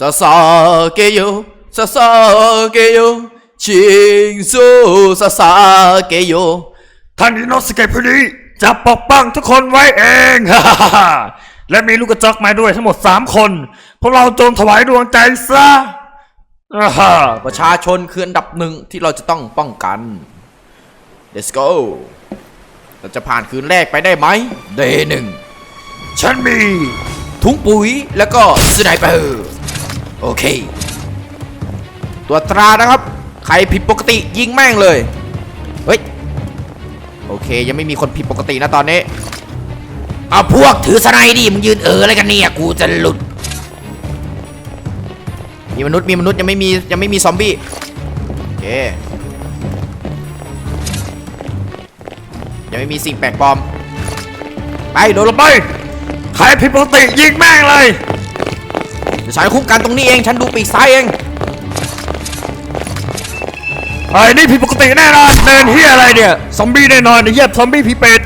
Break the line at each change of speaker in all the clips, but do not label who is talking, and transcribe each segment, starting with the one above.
ซาซาเกโยซาซาเกโยชิงซูซาซาเกโย
ท่านอินโนสเกะผู้นี้จะปกป้องทุกคนไว้เองและมีลูกกระจอกมาด้วยทั้งหมดสามคนพวกเราจงถวายดวงใจซะอ่าฮ่า
ประชาชนคืออันดับหนึ่งที่เราจะต้องป้องกัน let's go เราจะผ่านคืนแรกไปได้ไหม day หนึ่ง
ฉันมี
ถุงปุ๋ยแล้วก็สไนเปอร์ โอเค ตัวตรานะครับ ใครผิดปกติยิงแม่งเลย เฮ้ย โอเค ยังไม่มีคนผิดปกตินะตอนนี้ เอาพวกถือสไนดิมึงยืนเอออะไรกันเนี่ย กูจะหลุด มีมนุษย์มีมนุษย์ยังไม่มียังไม่มีซอมบี้ โอเค ยังไม่มีสิ่งแปลกปลอม ไปโดนลง
ไป ใครผิดปกติยิงแม่งเลย
เดี๋ยวฉันคุ้มกันตรงนี้เอง ฉันดูปีกซ้ายเอง
ไอ้นี่ผิดปกติแน่นอนเดินเฮียอะไรเนี่ย ซอมบี้แน่นอนไอ้เหี้ยซอมบี้ผีเป็ด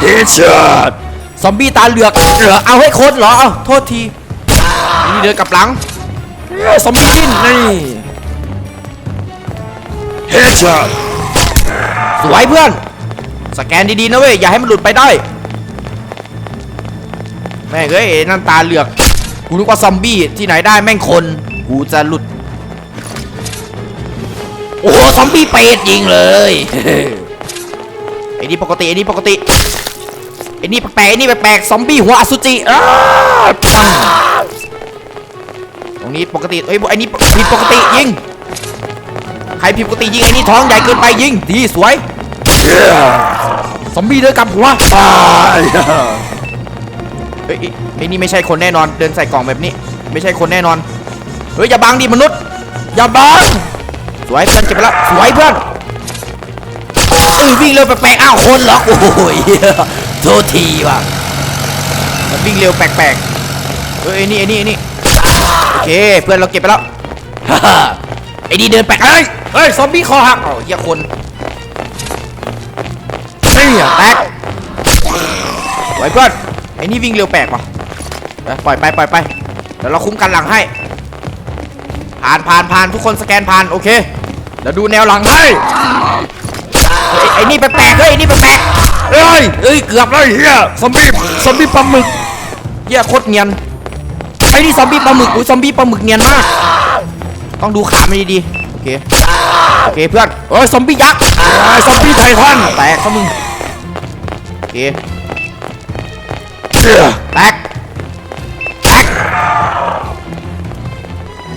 เฮดช็อต
ซอมบี้ตาเหลือกเหรอเอาให้โคตรเหรอเอาโทษที นี่เดินกลับหลังเอ้ยซอมบี้ดิ้นนี่
เฮดช็อต
สวยเพื่อน สแกนดีๆนะเว้ย อย่าให้มันหลุดไปได้ แม่งเอ้ยไอ้นั่นตาเหลือก กูนึกว่าซอมบี้ที่ไหนได้แม่งคน กูจะหลุด โอ้โหซอมบี้เป็ดยิงเลยไอ้นี่ปกติไอ้นี่ปกติไอ้นี่แปลกไอ้นี่แปลกซอมบี้หัวอสุจิตรงนี้ปกติเอ้ยไอ้นี่ผิดปกติยิงใครผิดปกติยิงไอ้นี่ท้องใหญ่เกินไปยิงดีสวยซอมบี้เดินกลับหัว
ตาย
เฮ้ยไอ้นี่ไม่ใช่คนแน่นอน เดินใส่กล่องแบบนี้ ไม่ใช่คนแน่นอน เฮ้ยอย่าบังดิมนุษย์ อย่าบัง สวยเพื่อนเก็บไปแล้วสวยเพื่อนเอ้ยวิ่งเร็วแปลกๆอ้าวคนเหรอโอ้ยโทษทีว่ะมันวิ่งเร็วแปลกๆเฮ้ยไอ้นี่ไอ้นี่ไอ้นี่โอเคเพื่อนเราเก็บไปแล้วฮ่าฮ่าไอ้นี่เดินแปลกเฮ้ยเฮ้ยซอมบี้คอหักเอ้าเหี้ยคนนี่อะแตกสวยเพื่อน อ้นี่วิ่งเร็วแปลกว่ะไปปล่อยไปปล่อยไปเดี๋ยวเราคุ้มกันหลังให้ ผ่านผ่านผ่านทุกคนสแกนผ่านโอเคเดี๋ยวดูแนวหลังให้เฮ้ยไอ้นี่แปลกๆเฮ้ยไอ้นี่แปลก
เอ้ย
ๆเอ้ยเกือบ
ไอ้เฮียซอมบี้ซอมบี้ปลาหมึก
เหี้ยโคตรเนียนไอ้นี่ซอมบี้ปลาหมึกอุ้ยซอมบี้ปลาหมึกเนียนมากต้องดูขามันดีๆโอเคโอเคเพื่อนเอ้ยซอมบี้ยักษ์
ไอ้ซอมบี้ไททัน
แตกซะมึงโอเค
เชี่ย
แตกแตก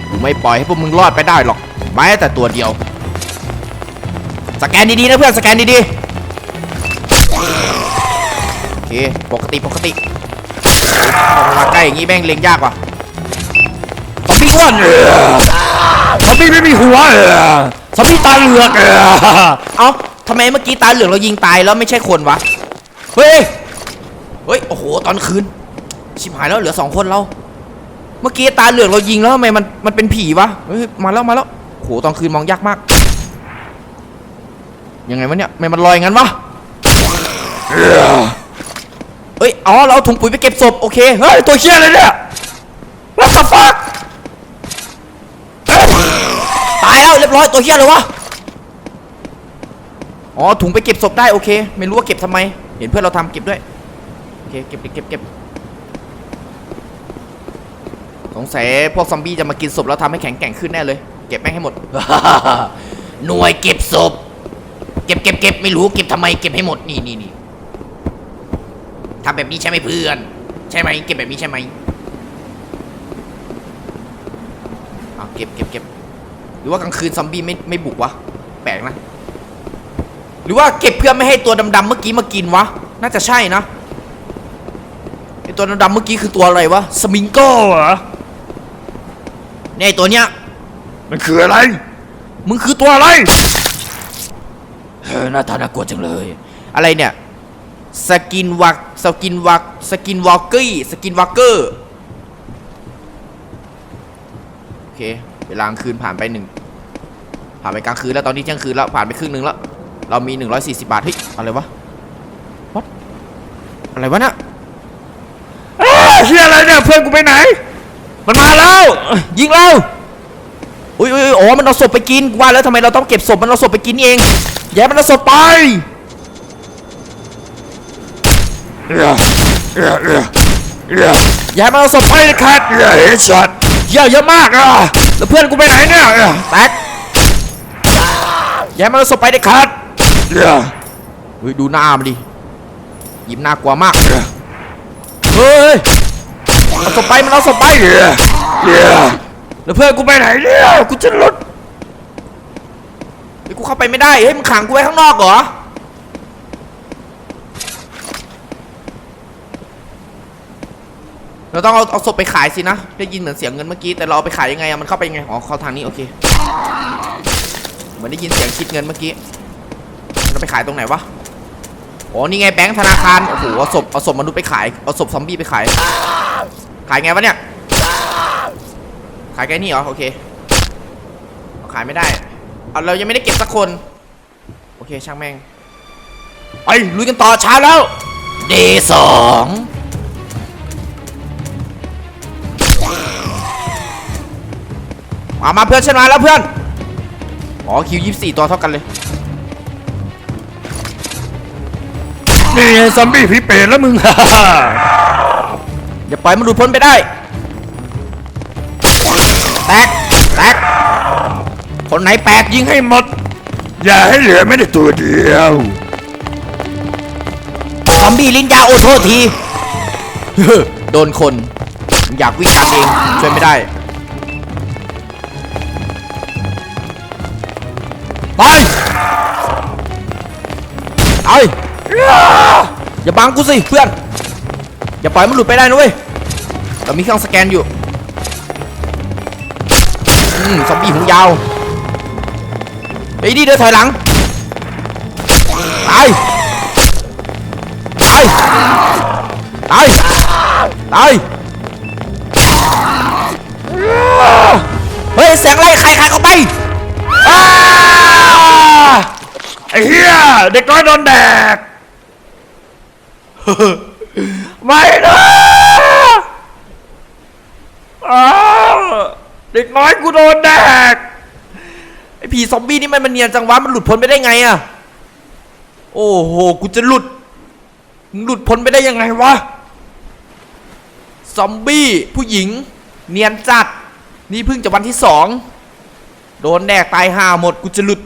กูไม่ปล่อยให้พวกมึงรอดไปได้หรอกแม้แต่ตัวเดียว สแกนดีๆนะเพื่อนสแกนดีๆโอเคปกติปกติพอมาใกล้อย่างงี้แม่งเล็งยากว่ะซอมบี้อ้วน
ซอมบี้ไม่มีหัวเออซอมบี้ตาเหลือกเออ
เอ้าทำไมเมื่อกี้ตาเหลืองเรายิงตายแล้วไม่ใช่คนวะเฮ้ย เฮ้ย โอ้โห ตอนคืน ชิบหายแล้วเหลือสองคนเรา เมื่อกี้ตาเหลืองเรายิงแล้วทำไมมันมันเป็นผีวะ เฮ้ย มาแล้วมาแล้วโอ้โห ตอนคืนมองยากมาก ยังไงวะเนี่ยทำไมมันลอยงั้นวะเฮ้ย อ๋อ เราเอาถุงปุ๋ยไปเก็บศพ โอเค เฮ้ย ตัวเชี่ยเลยเนี่ย What the fuck ตายแล้วเรียบร้อย ตัวเฮียเลยวะ อ๋อ ถุงไปเก็บศพได้ โอเค ไม่รู้ว่าเก็บทำไม เห็นเพื่อนเราทำเก็บด้วย เคเก็บเก็บเก็บเก็บสงสัยพวกซอมบี้จะมากินศพแล้วทำให้แข็งแกร่งขึ้นแน่เลย เก็บแม่งให้หมด หน่วยเก็บศพ เก็บเก็บเก็บไม่รู้เก็บทำไมเก็บให้หมดนี่นี่นี่ทำแบบนี้ใช่ไหมเพื่อน ใช่ไหมเก็บแบบนี้ใช่ไหมเอาเก็บเก็บเก็บหรือว่ากลางคืนซอมบี้ไม่ไม่บุกวะแปลกนะ หรือว่าเก็บเพื่อไม่ให้ตัวดำๆเมื่อกี้มากินวะ น่าจะใช่นะ ไอตัวดำๆเมื่อกี้คือตัวอะไรวะ สมิงโก้
โก้เหรอ
เนี่ยไอ้ตัวเนี้ย
มันคืออะไร
มึงคือตัวอะไร เฮ้ยหน้าตาน่ากลัวจังเลย อะไรเนี่ย สกินวักสกินวักสกินวอลกี้สกินวอลเกอร์ โอเค เวลากลางคืนผ่านไปหนึ่ง ผ่านไปกลางคืนแล้วตอนนี้เที่ยงคืนแล้วผ่านไปครึ่งหนึ่งแล้ว เรามี 140 บาท เฮ้ย อะไรวะวัดอะไรวะเนี่ย
เอ้ยเฮียอะไร เนี่ยเพื่อนกูไปไหน มันมาแล้ว
ยิงเราอุ้ยอุ้ยอ๋อมันเอาศพไปกินกูว่าแล้วทำไมเราต้องเก็บศพมันเอาศพไปกินเองอย่าให้มันเอาศพไป
เอื้อเอื้อเอื้อเอื้อ
อย่าให้มันเอาศพไป
ไม่ได้คัดเอื้อเฮดช็อต
เยอะเยอะมาก
อะแล้วเพื่อนกูไปไหนเนี่ยเอื้อ
แตกอย่าให้มันเอาศพไปเด็ดขาด
เอื้อ
เฮ้ยดูหน้ามันดิยิ้มน่ากลัวมาก
เอื้อ
เฮ้ย เอาศพไปมันเอาศพไป
เอื้อเอื้อ
แล้วเพื่อนกู
ไปไหนเนี่ยกูจะหลุด
เฮ้ยกูเข้าไปไม่ได้เฮ้ยมึงขังกูไว้ข้างนอกเหรอเราต้องเอาเอาศพไปขายสินะ ได้ยินเหมือนเสียงเงินเมื่อกี้แต่เราเอาไปขายยังไงอะมันเข้าไปยังไงอ๋อเข้าทางนี้โอเคเหมือนได้ยินเสียงคิดเงินเมื่อกี้เอาไปขายตรงไหนวะอ๋อนี่ไงแบงค์ธนาคารโอ้โหเอาศพเอาศพมนุษย์ไปขายเอาศพซอมบี้ไปขาย ขายไงวะเนี่ย ขายแค่นี้เหรอ โอเค ขายไม่ได้ เอาเรายังไม่ได้เก็บสักคน โอเค ช่างแม่ง ไปลุยกันต่อเช้าแล้วเดสองมามาเพื่อนฉันมาแล้วเพื่อน อ๋อคิวยี่สี่ตัวเท่ากันเลย
นี่ไงซอมบี้ผีเปรตแล้วมึงฮ่า
อย่าปล่อยมันหลุดพ้นไปได้ แตก แตก คนไหนแปลกยิงให้หมด
อย่าให้เหลือไม่ได้ตัวเดียว
ซอมบี้ลิ้นยาโอโทษที โดนคน อยากวิ่งตามเอง ช่วยไม่ได้ ไป ไป อย่าบังกูสิเพื่อน อย่าปล่อยมันหลุดไปได้นะเว้ยเรามีเครื่องสแกนอยู่อืมซอมบี้หูยาวไอ้นี่เดินถอยหลังตายตายตายตายเฮ้ยเสียงอะไรใครใครเข้าไป
ไอ้เหี้ยเด็กน้อยโดนแดก ไม่นะอ้าวเด็กน้อยกูโดนแดก
ไอผีซอมบี้นี่มันมันเนียนจังวะมันหลุดพ้นไปได้ไงอะโอ้โหกูจะหลุดหลุดพ้นไปได้ยังไงวะซอมบี้ผู้หญิง เนียนจัด นี่เพิ่งจะวันที่สองโดนแดกตายห่าหมดกูจะหลุด